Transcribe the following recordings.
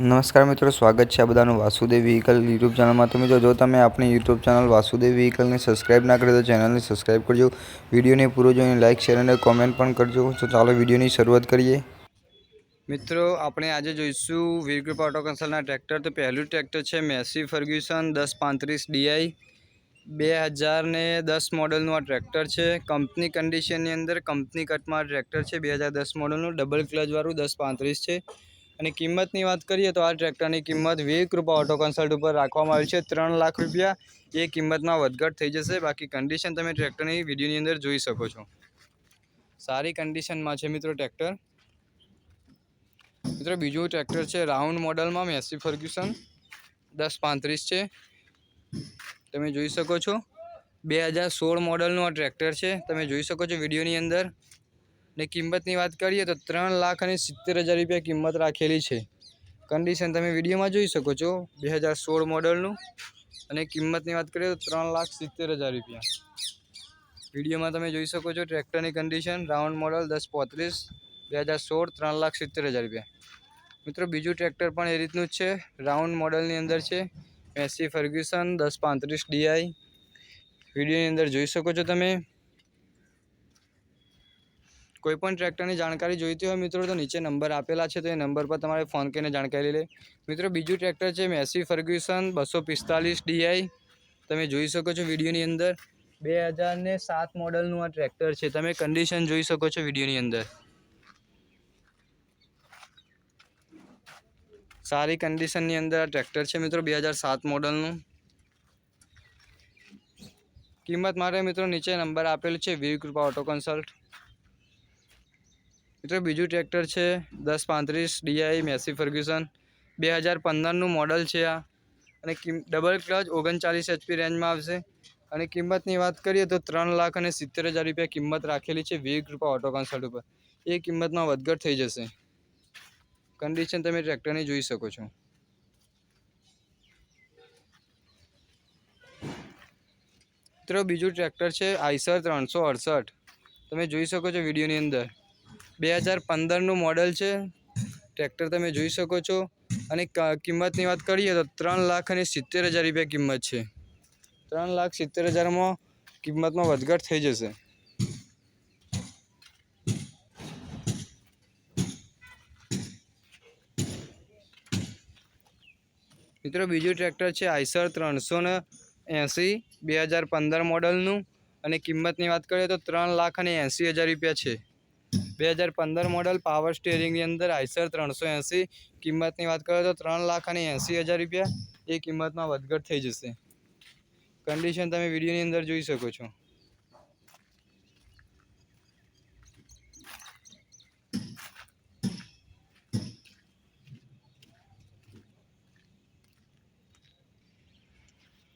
નમસ્કાર મિત્રો, સ્વાગત છે આ બધાનું વાસુદેવ વ્હીકલ યુટ્યુબ ચેનલમાં. તો મિત્રો, જો તમે આપણી યુટ્યુબ ચેનલ વાસુદેવ વ્હીકલને સબસ્ક્રાઇબ ના કરી તો ચેનલને સબસ્ક્રાઇબ કરજો. વિડીયોને પૂરો જોઈને લાઇક શેર અને કોમેન્ટ પણ કરજો. તો ચાલો વિડીયોની શરૂઆત કરીએ. મિત્રો, આપણે આજે જોઈશું વીરકૃપા ઓટો કન્સલના ટ્રેક્ટર તો પહેલું ટ્રેક્ટર છે મેસી ફર્ગ્યુસન દસ પાંત્રીસ ડીઆઈ બે હજાર ને દસ મોડલનું આ ટ્રેક્ટર છે. કંપની કન્ડિશનની અંદર કંપની કટમાં ટ્રેક્ટર છે. બે હજાર દસ મોડલનું ડબલ ક્લચવાળું દસ પાંત્રીસ છે. અને કિંમતની વાત કરીએ તો આ ટ્રેક્ટરની કિંમત વીક રૂપા ઓટો કન્સલ્ટ ઉપર રાખવામાં આવી છે. ત્રણ લાખ રૂપિયા એ કિંમતમાં વધઘટ થઈ જશે. બાકી કન્ડિશન તમે ટ્રેક્ટરની વિડીયોની અંદર જોઈ શકો છો. સારી કન્ડિશનમાં છે મિત્રો ટ્રેક્ટર. મિત્રો બીજું ટ્રેક્ટર છે રાઉન્ડ મોડલમાં મેસી ફર્ગ્યુસન. દસ પાંત્રીસ છે. તમે જોઈ શકો છો. બે હજાર સોળ મોડલનું આ ટ્રેક્ટર છે. તમે જોઈ શકો છો વિડીયોની અંદર. ને કિંમતની વાત કરીએ તો ત્રણ લાખ અને સિત્તેર હજાર રૂપિયા કિંમત રાખેલી છે. કન્ડિશન તમે વિડીયોમાં જોઈ શકો છો, બે હજાર સોળ મોડલનું અને કિંમતની વાત કરીએ તો ત્રણ લાખ સિત્તેર હજાર રૂપિયા. વિડીયોમાં તમે જોઈ શકો છો ટ્રેક્ટરની કન્ડિશન રાઉન્ડ મોડલ દસ પોત્રીસ, બે હજાર સોળ, ત્રણ લાખ સિત્તેર હજાર રૂપિયા. મિત્રો, બીજું ટ્રેક્ટર પણ એ રીતનું જ છે રાઉન્ડ મોડલની અંદર છે. એસી ફર્ગ્યુસન દસ પાંત્રીસ ડીઆઈ વિડીયોની અંદર જોઈ શકો છો તમે. કોઈપણ ટ્રેક્ટરની જાણકારી જોઈતી હોય મિત્રો, તો નીચે નંબર આપેલા છે, તો એ નંબર પર તમારે ફોન કરીને જાણકારી લે. મિત્રો, બીજું ટ્રેક્ટર છે, મેસી ફર્ગ્યુસન બસો પિસ્તાલીસ ડીઆઈ તમે જોઈ શકો છો વિડીયોની અંદર. બે હજારને સાત મોડલનું આ ટ્રેક્ટર છે. તમે કન્ડિશન જોઈ શકો છો વિડીયોની અંદર. સારી કન્ડિશનની અંદર આ ટ્રેક્ટર છે મિત્રો, બે હજાર સાત મોડલનું. કિંમત મારે મિત્રો નીચે નંબર આપેલું છે, વીર કૃપા ઓટો કન્સલ્ટ. મિત્રો, બીજું ટ્રેક્ટર છે દસ પાંત્રીસ ડીઆઈ મેસી ફર્ગ્યુસન. બે હજાર પંદરનું મોડલ છે આ. અને કિમ ડબલ ક્લચ ઓગણચાલીસ એચપી રેન્જમાં આવશે. અને કિંમતની વાત કરીએ તો ત્રણ લાખ અને સિત્તેર હજાર રૂપિયા કિંમત રાખેલી છે વીર કૃપા ઓટો કન્સલ્ટ ઉપર. એ કિંમતમાં વધઘટ થઈ જશે. કન્ડિશન તમે ટ્રેક્ટરની જોઈ શકો છો. મિત્રો, બીજું ટ્રેક્ટર છે આઈસર ત્રણસો અડસઠ. તમે જોઈ શકો છો વિડીયોની અંદર. બે હજાર પંદરનું મોડલ છે. ટ્રેક્ટર તમે જોઈ શકો છો. અને કિંમતની વાત કરીએ તો ત્રણ લાખ અને સિત્તેર હજાર રૂપિયા કિંમત છે. ત્રણ લાખ સિત્તેર હજારમાં કિંમતમાં વધઘટ થઈ જશે. મિત્રો, બીજું ટ્રેક્ટર છે આઈસર ત્રણસો ને એંસી, બે હજાર પંદર મોડલનું અને કિંમતની વાત કરીએ તો ત્રણ લાખ અને એંસી હજાર રૂપિયા છે. બે હજાર પંદર મોડલ પાવર સ્ટેરિંગની અંદર આઈસર ત્રણસો એંસી. કિંમતની વાત કરીએ તો ત્રણ લાખ અને એંસી હજાર રૂપિયા. એ કિંમતમાં વધઘટ થઈ જશે. કન્ડિશન તમે વિડીયોની અંદર જોઈ શકો છો.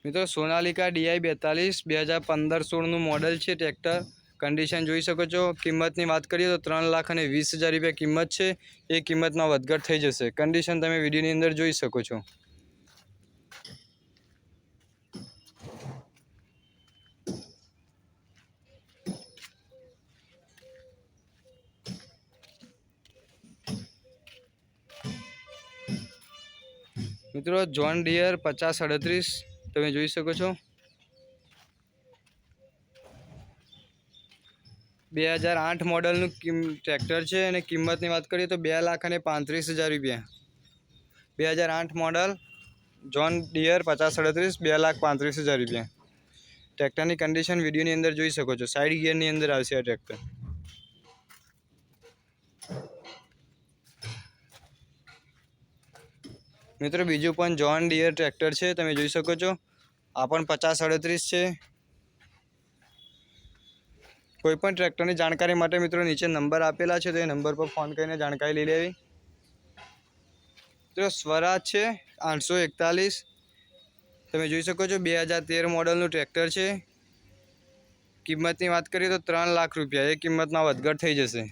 મિત્રો સોનાલિકા ડીઆઈ બેતાલીસ, બે હજાર પંદર સોળનું મોડલ છે ટ્રેક્ટર. કન્ડિશન જોઈ શકો છો. કિંમતની વાત કરીએ તો ત્રણ લાખ અને વીસ હજાર રૂપિયા કિંમત છે. એ કિંમતમાં વધઘટ થઈ જશે. કન્ડિશન તમે વિડીયોની અંદર જોઈ શકો છો. મિત્રો જોન ડિયર પચાસ અડત્રીસ તમે જોઈ શકો છો. બે હજાર આઠ મોડલનું કિમ, ટ્રેક્ટર છે અને કિંમતની વાત કરીએ તો બે લાખ અને પાંત્રીસ હજાર રૂપિયા. બે હજાર આઠ મોડલ જોન ડિયર પચાસ અડત્રીસ બે લાખ પાંત્રીસ હજાર રૂપિયા. ટ્રેક્ટરની કન્ડિશન વિડીયોની અંદર જોઈ શકો છો. સાઈડ ગિયરની અંદર આવશે આ ટ્રેક્ટર. મિત્રો, બીજું પણ જોન ડિયર ટ્રેક્ટર છે. તમે જોઈ શકો છો. આ પણ પચાસ અડત્રીસ છે. કોઈ પણ ટ્રેક્ટરની જાણકારી માટે મિત્રો નીચે નંબર આપેલા છે તો એ નંબર પર ફોન કરીને જાણકારી લઈ લેવી. તો સ્વરાજ છે, આઠસો એકતાલીસ. તમે જોઈ શકો છો, બે હજાર તેર મોડલનું ટ્રેક્ટર છે. કિંમતની વાત કરીએ તો ત્રણ લાખ રૂપિયા, એ કિંમતમાં વધઘટ થઈ જશે.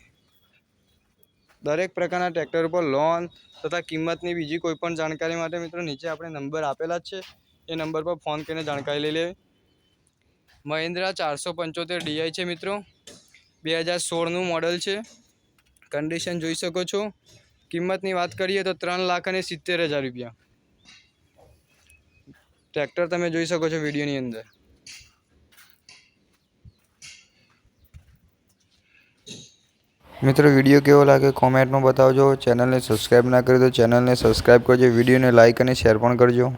દરેક પ્રકારના ટ્રેક્ટર ઉપર લોન તથા કિંમતની બીજી કોઈપણ જાણકારી માટે મિત્રો નીચે આપણે નંબર આપેલા જ છે. એ નંબર પર ફોન કરીને જાણકારી લઈ લેવી. મહિન્દ્રા ચારસો પંચોતેર ડીઆઈ છે મિત્રો. બે હજાર સોળનું મોડલ છે. કન્ડિશન જોઈ શકો છો. કિંમતની વાત કરીએ તો ત્રણ લાખ અને સિત્તેર હજાર રૂપિયા. ટ્રેક્ટર તમે જોઈ શકો છો વિડીયોની અંદર. મિત્રો, વીડિયો કેવો લાગે કોમેન્ટમાં બતાવજો. ચેનલને સબસ્ક્રાઈબ ના કરી તો ચેનલને સબસ્ક્રાઈબ કરજો. વિડીયોને લાઇક અને શેર પણ કરજો.